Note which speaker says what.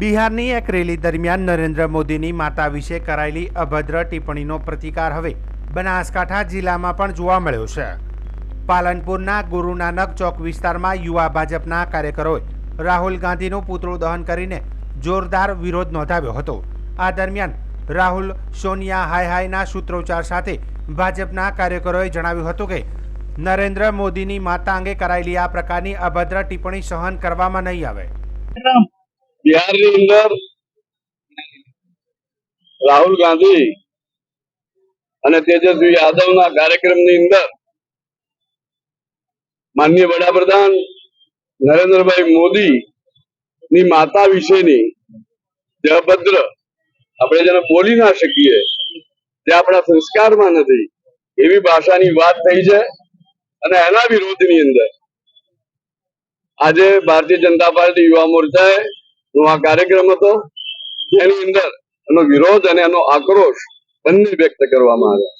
Speaker 1: બિહારની એક રેલી દરમિયાન નરેન્દ્ર મોદીની માતા વિશે કરાયેલી અભદ્ર ટિપ્પણીનો પ્રતિકાર હવે બનાસકાંઠા જિલ્લામાં પણ જોવા મળ્યો છે. પાલનપુરના ગુરુ નાનક ચોક વિસ્તારમાં યુવા ભાજપના કાર્યકરોએ રાહુલ ગાંધીનું પુતળું દહન કરીને જોરદાર વિરોધ નોંધાવ્યો હતો. આ દરમિયાન રાહુલ સોનિયા હાય હાયના સૂત્રોચ્ચાર સાથે ભાજપના કાર્યકરોએ જણાવ્યું હતું કે, નરેન્દ્ર મોદીની માતા અંગે કરાયેલી આ પ્રકારની અભદ્ર ટિપ્પણી સહન કરવામાં નહીં આવે.
Speaker 2: બિહારની અંદર રાહુલ ગાંધી અને તેજસ્વી યાદવના કાર્યક્રમની અંદર માનનીય વડાપ્રધાન નરેન્દ્રભાઈ મોદી ની માતા વિશેની જયભદ્ર આપણે જેને બોલી ના શકીએ જે આપણા સંસ્કારમાં નથી. એવી ભાષાની વાત થઈ છે અને એના વિરોધની અંદર આજે ભારતીય જનતા પાર્ટી યુવા મોરચાએ નો આ કાર્યક્રમ હતો જેની અંદર એનો વિરોધ અને એનો આક્રોશ બંને વ્યક્ત કરવામાં આવ્યા.